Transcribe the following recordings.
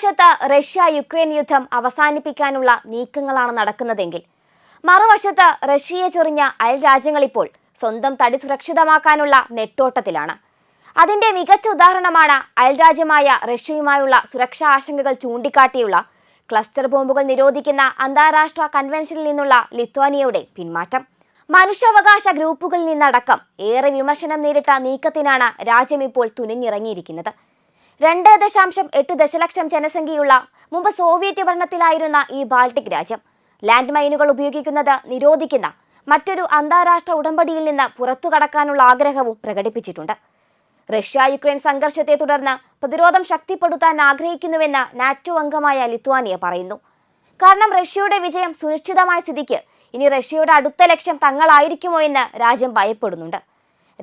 വശത്ത് Russia Ukraine യുദ്ധം അവസാനിപ്പിക്കാനുള്ള നീക്കങ്ങളാണ് നടക്കുന്നതെങ്കിൽ. മറുവശത്ത് റഷ്യയെ ചൊറിഞ്ഞ അയൽ രാജ്യങ്ങൾ ഇപ്പോൾ സ്വന്തം തടി സുരക്ഷിതമാക്കാനുള്ള നെട്ടോട്ടത്തിലാണ്. അതിന്റെ മികച്ച ഉദാഹരണമാണ് അയൽ രാജ്യമായ റഷ്യയുമായുള്ള സുരക്ഷാ ആശങ്കകൾ ചൂണ്ടിക്കാട്ടിയുള്ള ക്ലസ്റ്റർ ബോംബുകൾ നിരോധിക്കുന്ന അന്താരാഷ്ട്ര കൺവെൻഷനിൽ നിന്നുള്ള ലിത്വാനിയയുടെ പിന്മാറ്റം. മനുഷ്യാവകാശ ഗ്രൂപ്പുകളിൽ നിന്നടക്കം ഏറെ വിമർശനം നേരിട്ട നീക്കത്തിനാണ് രാജ്യം ഇപ്പോൾ തുനിഞ്ഞിറങ്ങിയിരിക്കുന്നത്. രണ്ട് ദശാംശം എട്ട് ദശലക്ഷം ജനസംഖ്യയുള്ള മുമ്പ് സോവിയറ്റ് ഭരണത്തിലായിരുന്ന ഈ ബാൾട്ടിക് രാജ്യം. ലാൻഡ് മൈനുകൾ ഉപയോഗിക്കുന്നത് നിരോധിക്കുന്ന മറ്റൊരു അന്താരാഷ്ട്ര ഉടമ്പടിയിൽ നിന്ന് പുറത്തുകടക്കാനുള്ള ആഗ്രഹവും പ്രകടിപ്പിച്ചിട്ടുണ്ട്. റഷ്യ യുക്രൈൻ സംഘർഷത്തെ തുടർന്ന് പ്രതിരോധം ശക്തിപ്പെടുത്താൻ ആഗ്രഹിക്കുന്നുവെന്ന് നാറ്റോ അംഗമായ ലിത്വാനിയ പറയുന്നു. കാരണം റഷ്യയുടെ വിജയം സുനിശ്ചിതമായ സ്ഥിതിക്ക് ഇനി റഷ്യയുടെ അടുത്ത ലക്ഷ്യം തങ്ങളായിരിക്കുമോ എന്ന് രാജ്യം ഭയപ്പെടുന്നുണ്ട്.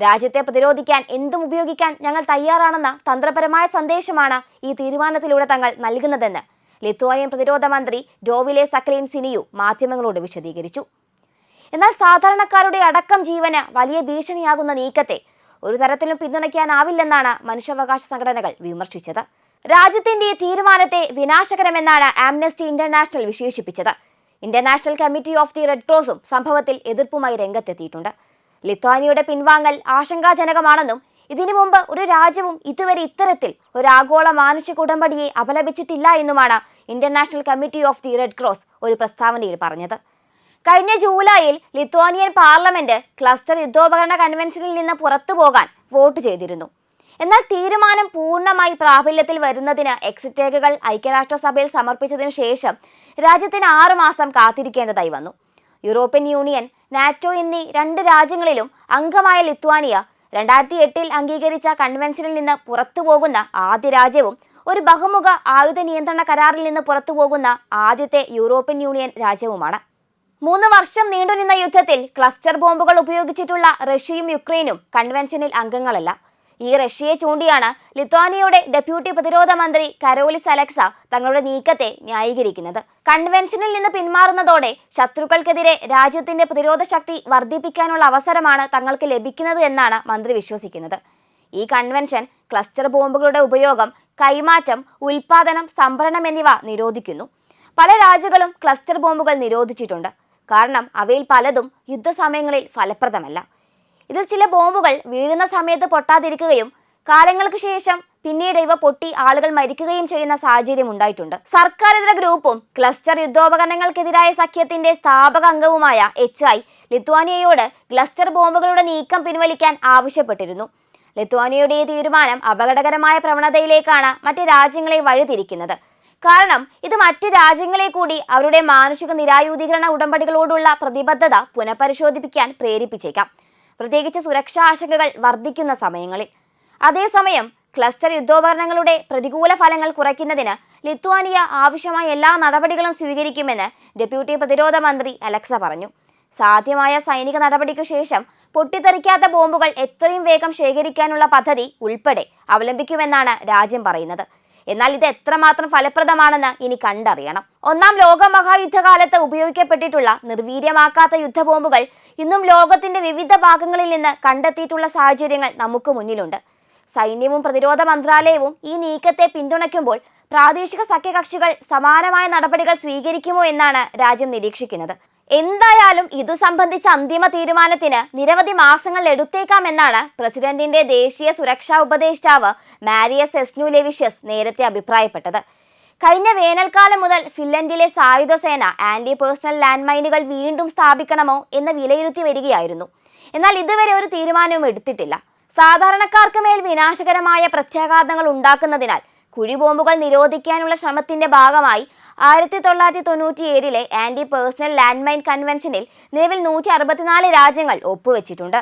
രാജ്യത്തെ പ്രതിരോധിക്കാൻ എന്തും ഉപയോഗിക്കാൻ ഞങ്ങൾ തയ്യാറാണെന്ന തന്ത്രപരമായ സന്ദേശമാണ് ഈ തീരുമാനത്തിലൂടെ തങ്ങൾ നൽകുന്നതെന്ന് ലിത്വാനിയൻ പ്രതിരോധ മന്ത്രി ഡോവിലെ സക്ലീൻ സിനിയു മാധ്യമങ്ങളോട് വിശദീകരിച്ചു. എന്നാൽ സാധാരണക്കാരുടെ അടക്കം ജീവന് വലിയ ഭീഷണിയാകുന്ന നീക്കത്തെ ഒരു തരത്തിലും പിന്തുണയ്ക്കാനാവില്ലെന്നാണ് മനുഷ്യാവകാശ സംഘടനകൾ വിമർശിച്ചത്. രാജ്യത്തിന്റെ തീരുമാനത്തെ വിനാശകരമെന്നാണ് ആംനസ്റ്റി ഇന്റർനാഷണൽ വിശേഷിപ്പിച്ചത്. International Committee of the Red ക്രോസും സംഭവത്തിൽ എതിർപ്പുമായി രംഗത്തെത്തിയിട്ടുണ്ട്. ലിത്വാനിയുടെ പിൻവാങ്ങൽ ആശങ്കാജനകമാണെന്നും ഇതിനു മുമ്പ് ഒരു രാജ്യവും ഇതുവരെ ഇത്തരത്തിൽ ഒരു ആഗോള മാനുഷിക ഉടമ്പടിയെ അപലപിച്ചിട്ടില്ല എന്നുമാണ് International Committee of the Red Cross ഒരു പ്രസ്താവനയിൽ പറഞ്ഞത്. കഴിഞ്ഞ ജൂലൈയിൽ ലിത്വാനിയൻ പാർലമെന്റ് ക്ലസ്റ്റർ യുദ്ധോപകരണ കൺവെൻഷനിൽ നിന്ന് പുറത്തു പോകാൻ വോട്ട് ചെയ്തിരുന്നു. എന്നാൽ തീരുമാനം പൂർണമായി പ്രാബല്യത്തിൽ വരുന്നതിന് എക്സിറ്റ് ഐക്യരാഷ്ട്രസഭയിൽ സമർപ്പിച്ചതിനു ശേഷം രാജ്യത്തിന് ആറുമാസം കാത്തിരിക്കേണ്ടതായി വന്നു. യൂറോപ്യൻ യൂണിയൻ നാറ്റോ എന്നീ രണ്ട് രാജ്യങ്ങളിലും അംഗമായ ലിത്വാനിയ രണ്ടായിരത്തി എട്ടിൽ അംഗീകരിച്ച കൺവെൻഷനിൽ നിന്ന് പുറത്തുപോകുന്ന ആദ്യ രാജ്യവും ഒരു ബഹുമുഖ ആയുധ നിയന്ത്രണ കരാറിൽ നിന്ന് പുറത്തുപോകുന്ന ആദ്യത്തെ യൂറോപ്യൻ യൂണിയൻ രാജ്യവുമാണ്. മൂന്ന് വർഷം നീണ്ടുനിന്ന യുദ്ധത്തിൽ ക്ലസ്റ്റർ ബോംബുകൾ ഉപയോഗിച്ചിട്ടുള്ള റഷ്യയും യുക്രൈനും കൺവെൻഷനിൽ അംഗങ്ങളല്ല. ഈ റഷ്യയെ ചൂണ്ടിയാണ് ലിത്വാനിയയുടെ ഡെപ്യൂട്ടി പ്രതിരോധ മന്ത്രി കരോലിസ് അലക്സ തങ്ങളുടെ നീക്കത്തെ ന്യായീകരിക്കുന്നത്. കൺവെൻഷനിൽ നിന്ന് പിന്മാറുന്നതോടെ ശത്രുക്കൾക്കെതിരെ രാജ്യത്തിന്റെ പ്രതിരോധ ശക്തി വർദ്ധിപ്പിക്കാനുള്ള അവസരമാണ് തങ്ങൾക്ക് ലഭിക്കുന്നത് എന്നാണ് മന്ത്രി വിശ്വസിക്കുന്നത്. ഈ കൺവെൻഷൻ ക്ലസ്റ്റർ ബോംബുകളുടെ ഉപയോഗം കൈമാറ്റം ഉൽപാദനം സംഭരണം എന്നിവ നിരോധിക്കുന്നു. പല രാജ്യങ്ങളും ക്ലസ്റ്റർ ബോംബുകൾ നിരോധിച്ചിട്ടുണ്ട്. കാരണം അവയിൽ പലതും യുദ്ധസമയങ്ങളിൽ ഫലപ്രദമല്ല. ഇതിൽ ചില ബോംബുകൾ വീഴുന്ന സമയത്ത് പൊട്ടാതിരിക്കുകയും കാലങ്ങൾക്ക് ശേഷം പിന്നീട് ഇവ പൊട്ടി ആളുകൾ മരിക്കുകയും ചെയ്യുന്ന സാഹചര്യം ഉണ്ടായിട്ടുണ്ട്. സർക്കാരിതര ഗ്രൂപ്പും ക്ലസ്റ്റർ യുദ്ധോപകരണങ്ങൾക്കെതിരായ സഖ്യത്തിന്റെ സ്ഥാപക അംഗവുമായ എച്ച് ഐ ലിത്വാനിയയോട് ക്ലസ്റ്റർ ബോംബുകളുടെ നീക്കം പിൻവലിക്കാൻ ആവശ്യപ്പെട്ടിരുന്നു. ലിത്വാനിയയുടെ ഈ തീരുമാനം അപകടകരമായ പ്രവണതയിലേക്കാണ് മറ്റ് രാജ്യങ്ങളെ വഴിതിരിക്കുന്നത്. കാരണം ഇത് മറ്റ് രാജ്യങ്ങളെ കൂടി അവരുടെ മാനുഷിക നിരായുധീകരണ ഉടമ്പടികളോടുള്ള പ്രതിബദ്ധത പുനഃപരിശോധിപ്പിക്കാൻ പ്രേരിപ്പിച്ചേക്കാം. പ്രത്യേകിച്ച് സുരക്ഷാ ആശങ്കകൾ വർദ്ധിക്കുന്ന സമയങ്ങളിൽ. അതേസമയം ക്ലസ്റ്റർ യുദ്ധോപകരണങ്ങളുടെ പ്രതികൂല ഫലങ്ങൾ കുറയ്ക്കുന്നതിന് ലിത്വാനിയ ആവശ്യമായ എല്ലാ നടപടികളും സ്വീകരിക്കുമെന്ന് ഡെപ്യൂട്ടി പ്രതിരോധ മന്ത്രി അലക്സ പറഞ്ഞു. സാധ്യമായ സൈനിക നടപടിക്കു ശേഷം പൊട്ടിത്തെറിക്കാത്ത ബോംബുകൾ എത്രയും വേഗം ശേഖരിക്കാനുള്ള പദ്ധതി ഉൾപ്പെടെ അവലംബിക്കുമെന്നാണ് രാജ്യം പറയുന്നത്. എന്നാൽ ഇത് എത്രമാത്രം ഫലപ്രദമാണെന്ന് ഇനി കണ്ടറിയണം. ഒന്നാം ലോക മഹായുദ്ധകാലത്ത് ഉപയോഗിക്കപ്പെട്ടിട്ടുള്ള നിർവീര്യമാക്കാത്ത യുദ്ധബോംബുകൾ ഇന്നും ലോകത്തിന്റെ വിവിധ ഭാഗങ്ങളിൽ നിന്ന് കണ്ടെത്തിയിട്ടുള്ള സാഹചര്യങ്ങൾ നമുക്ക് മുന്നിലുണ്ട്. സൈന്യവും പ്രതിരോധ മന്ത്രാലയവും ഈ നീക്കത്തെ പിന്തുണയ്ക്കുമ്പോൾ പ്രാദേശിക സഖ്യകക്ഷികൾ സമാനമായ നടപടികൾ സ്വീകരിക്കുമോ എന്നാണ് രാജ്യം നിരീക്ഷിക്കുന്നത്. എന്തായാലും ഇതു സംബന്ധിച്ച അന്തിമ തീരുമാനത്തിന് നിരവധി മാസങ്ങൾ എടുത്തേക്കാമെന്നാണ് പ്രസിഡന്റിന്റെ ദേശീയ സുരക്ഷാ ഉപദേഷ്ടാവ് മാരിയസ് എസ്നുലെവിഷ്യസ് നേരത്തെ അഭിപ്രായപ്പെട്ടത്. കഴിഞ്ഞ വേനൽക്കാലം മുതൽ ഫിൻലൻഡിലെ സായുധ സേന ആന്റി പേഴ്സണൽ ലാൻഡ് മൈനുകൾ വീണ്ടും സ്ഥാപിക്കണമോ എന്ന് വിലയിരുത്തി വരികയായിരുന്നു. എന്നാൽ ഇതുവരെ ഒരു തീരുമാനവും എടുത്തിട്ടില്ല. സാധാരണക്കാർക്ക് മേൽ വിനാശകരമായ പ്രത്യാഘാതങ്ങൾ ഉണ്ടാക്കുന്നതിനാൽ കുഴിബോംബുകൾ നിരോധിക്കാനുള്ള ശ്രമത്തിന്റെ ഭാഗമായി ആയിരത്തി തൊള്ളായിരത്തി തൊണ്ണൂറ്റി ഏഴിലെ ആന്റി പേഴ്സണൽ ലാൻഡ് മൈൻ കൺവെൻഷനിൽ നിലവിൽ നൂറ്റി അറുപത്തിനാല് രാജ്യങ്ങൾ ഒപ്പുവെച്ചിട്ടുണ്ട്.